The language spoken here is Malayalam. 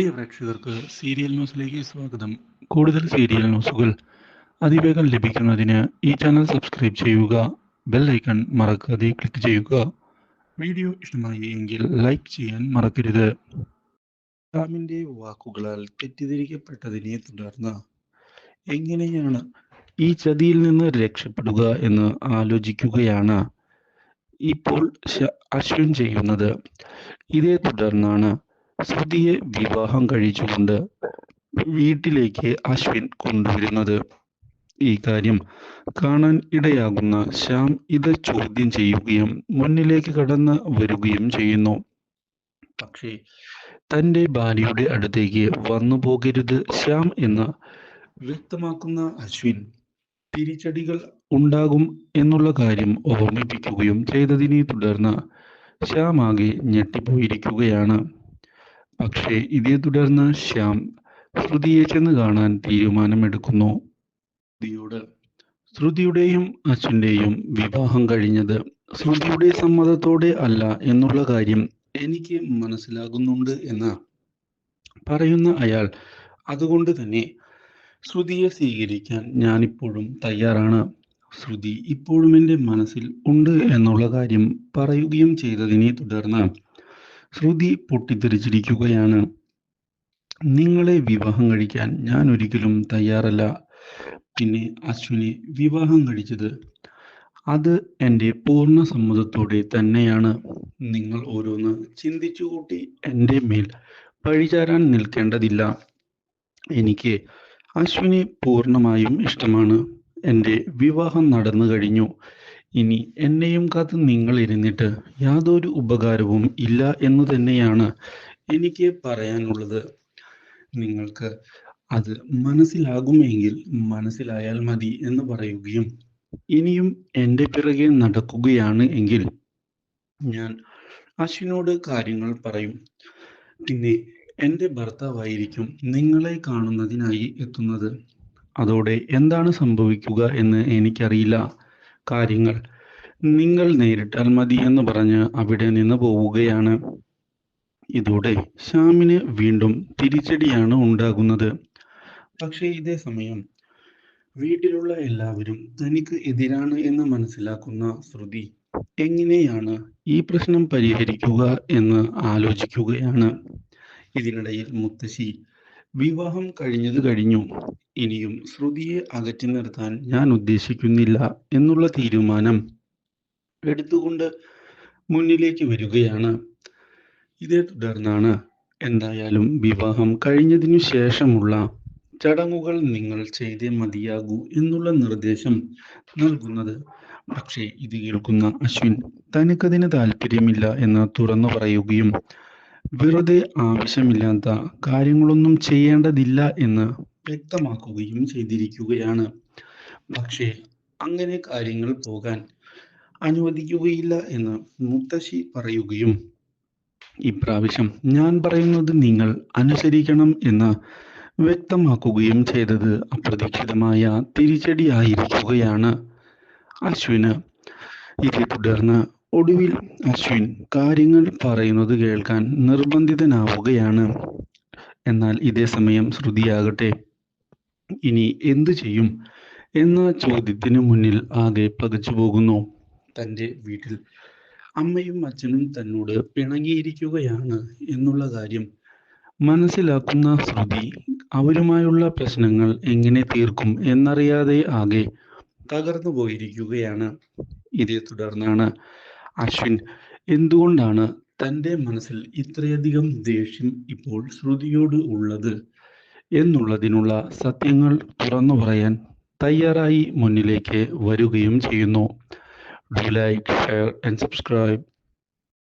പ്രിയ പ്രേക്ഷകർക്ക് സീരിയൽ ന്യൂസിലേക്ക് സ്വാഗതം. കൂടുതൽ സീരിയൽ ന്യൂസുകൾ അതിവേഗം ലഭിക്കുന്നതിന് ഈ ചാനൽ സബ്സ്ക്രൈബ് ചെയ്യുക ബെൽ ഐക്കൺ മറക്കാതെ ക്ലിക്ക് ചെയ്യുക. വീഡിയോ ഇഷ്ടമായി എങ്കിൽ ലൈക്ക് ചെയ്യാൻ മറക്കരുത്. റാമിന്റെ വാക്കുകളാൽ തെറ്റിദ്ധരിക്കപ്പെട്ടതിനെ തുടർന്ന് എങ്ങനെയാണ് ഈ ചതിയിൽ നിന്ന് രക്ഷപ്പെടുക എന്ന് ആലോചിക്കുകയാണ്. ഇപ്പോൾ അശ്വിൻ ചെയ്യുന്നത്. ഇതേ തുടർന്നാണ് ശ്രുതിയെ വിവാഹം കഴിച്ചുകൊണ്ട് വീട്ടിലേക്ക് അശ്വിൻ കൊണ്ടുവരുന്നത്. ഈ കാര്യം കാണാൻ ഇടയാകുന്ന ശ്യാം ഇത് ചോദ്യം ചെയ്യുകയും മുന്നിലേക്ക് കടന്ന് വരികയും ചെയ്യുന്നു. പക്ഷേ തന്റെ ഭാര്യയുടെ അടുത്തേക്ക് വന്നു പോകരുത് ശ്യാം എന്ന് വ്യക്തമാക്കുന്ന അശ്വിൻ തിരിച്ചടികൾ ഉണ്ടാകും എന്നുള്ള കാര്യം ഓർമ്മിപ്പിക്കുകയും ചെയ്തതിനെ തുടർന്ന് ശ്യാം ആകെ ഞെട്ടിപ്പോയിരിക്കുകയാണ്. പക്ഷേ ഇതേ തുടർന്ന് ശ്യാം ശ്രുതിയെ ചെന്ന് കാണാൻ തീരുമാനമെടുക്കുന്നു. ശ്രുതിയോട് ശ്രുതിയുടെയും അശ്വിന്റെയും വിവാഹം കഴിഞ്ഞത് ശ്രുതിയുടെ സമ്മതത്തോടെ അല്ല എന്നുള്ള കാര്യം എനിക്ക് മനസ്സിലാകുന്നുണ്ട് എന്ന് പറയുന്ന അയാൾ അതുകൊണ്ട് തന്നെ ശ്രുതിയെ സ്വീകരിക്കാൻ ഞാനിപ്പോഴും തയ്യാറാണ്. ശ്രുതി ഇപ്പോഴും എന്റെ മനസ്സിൽ ഉണ്ട് എന്നുള്ള കാര്യം പറയുകയും ചെയ്തതിനെ തുടർന്ന് ശ്രുതി പൊട്ടിത്തെറിച്ചിരിക്കുകയാണ്. നിങ്ങളെ വിവാഹം കഴിക്കാൻ ഞാൻ ഒരിക്കലും തയ്യാറല്ല. പിന്നെ അശ്വിനെ വിവാഹം കഴിച്ചത് അത് എന്റെ പൂർണ സമ്മതത്തോടെ തന്നെയാണ്. നിങ്ങൾ ഓരോന്ന് ചിന്തിച്ചു കൂട്ടി എന്റെ മേൽ പഴിചാരാൻ നിൽക്കേണ്ടതില്ല. എനിക്ക് അശ്വിനെ പൂർണമായും ഇഷ്ടമാണ്. എന്റെ വിവാഹം നടന്നു കഴിഞ്ഞു. ഇനി എന്നെയും കാത്ത് നിങ്ങൾ ഇരുന്നിട്ട് യാതൊരു ഉപകാരവും ഇല്ല എന്ന് തന്നെയാണ് എനിക്ക് പറയാനുള്ളത്. നിങ്ങൾക്ക് അത് മനസ്സിലാകുമെങ്കിൽ മനസ്സിലായാൽ മതി എന്ന് പറയുകയും ഇനിയും എന്റെ പിറകെ നടക്കുകയാണ് എങ്കിൽ ഞാൻ അശ്വിനോട് കാര്യങ്ങൾ പറയും. പിന്നെ എന്റെ ഭർത്താവായിരിക്കും നിങ്ങളെ കാണുന്നതിനായി എത്തുന്നത്. അതോടെ എന്താണ് സംഭവിക്കുക എന്ന് എനിക്കറിയില്ല. കാര്യങ്ങൾ. നിങ്ങൾ നേരിട്ടാൽ മതി എന്ന് പറഞ്ഞ് അവിടെ നിന്ന് പോവുകയാണ്. ഇതോടെ ശ്യാമിന് വീണ്ടും തിരിച്ചടിയാണ് ഉണ്ടാകുന്നത്. പക്ഷേ ഇതേ സമയം വീട്ടിലുള്ള എല്ലാവരും തനിക്ക് എതിരാണ് എന്ന് മനസ്സിലാക്കുന്ന ശ്രുതി എങ്ങനെയാണ് ഈ പ്രശ്നം പരിഹരിക്കുക എന്ന് ആലോചിക്കുകയാണ്. ഇതിനിടയിൽ മുത്തശ്ശി വിവാഹം കഴിഞ്ഞത് കഴിഞ്ഞു. ഇനിയും ശ്രുതിയെ അകറ്റി നിർത്താൻ ഞാൻ ഉദ്ദേശിക്കുന്നില്ല എന്നുള്ള തീരുമാനം എടുത്തുകൊണ്ട് മുന്നിലേക്ക് വരികയാണ്. ഇതേ തുടർന്നാണ് എന്തായാലും വിവാഹം കഴിഞ്ഞതിനു ശേഷമുള്ള ചടങ്ങുകൾ നിങ്ങൾ ചെയ്തേ മതിയാകൂ എന്നുള്ള നിർദ്ദേശം നൽകുന്നത്. പക്ഷേ ഇത് കേൾക്കുന്ന അശ്വിൻ തനിക്കതിന് താല്പര്യമില്ല എന്ന് തുറന്നു പറയുകയും വെറുതെ ആവശ്യമില്ലാത്ത കാര്യങ്ങളൊന്നും ചെയ്യേണ്ടതില്ല എന്ന് വ്യക്തമാക്കുകയും ചെയ്തിരിക്കുകയാണ്. പക്ഷേ അങ്ങനെ കാര്യങ്ങൾ പോകാൻ അനുവദിക്കുകയില്ല എന്ന് മുത്തശ്ശി പറയുകയും ഇപ്രാവശ്യം ഞാൻ പറയുന്നത് നിങ്ങൾ അനുസരിക്കണം എന്ന് വ്യക്തമാക്കുകയും ചെയ്തത് അപ്രതീക്ഷിതമായ തിരിച്ചടിയായിരിക്കുകയാണ്. അശ്വിന് ഇതേ തുടർന്ന് ഒടുവിൽ അശ്വിൻ കാര്യങ്ങൾ പറയുന്നത് കേൾക്കാൻ നിർബന്ധിതനാവുകയാണ്. എന്നാൽ ഇതേ സമയം ശ്രുതിയാകട്ടെ ഇനി എന്തു ചെയ്യും എന്ന ചോദ്യത്തിന് മുന്നിൽ ആകെ പകച്ചു പോകുന്നു. തന്റെ വീട്ടിൽ അമ്മയും അച്ഛനും തന്നോട് പിണങ്ങിയിരിക്കുകയാണ് എന്നുള്ള കാര്യം മനസ്സിലാക്കുന്ന ശ്രുതി അവരുമായുള്ള പ്രശ്നങ്ങൾ എങ്ങനെ തീർക്കും എന്നറിയാതെ ആകെ തകർന്നു പോയിരിക്കുകയാണ്. ഇതേ തുടർന്നാണ് അശ്വിൻ എന്തുകൊണ്ടാണ് തന്റെ മനസ്സിൽ ഇത്രയധികം ദേഷ്യം ഇപ്പോൾ ശ്രുതിയോട് ഉള്ളത്? എന്നുള്ളതിനുള്ള സത്യങ്ങൾ തുറന്നു പറയാൻ തയ്യാറായി മുന്നിലേക്ക് വരികയും ചെയ്യുന്നു. Do like share and subscribe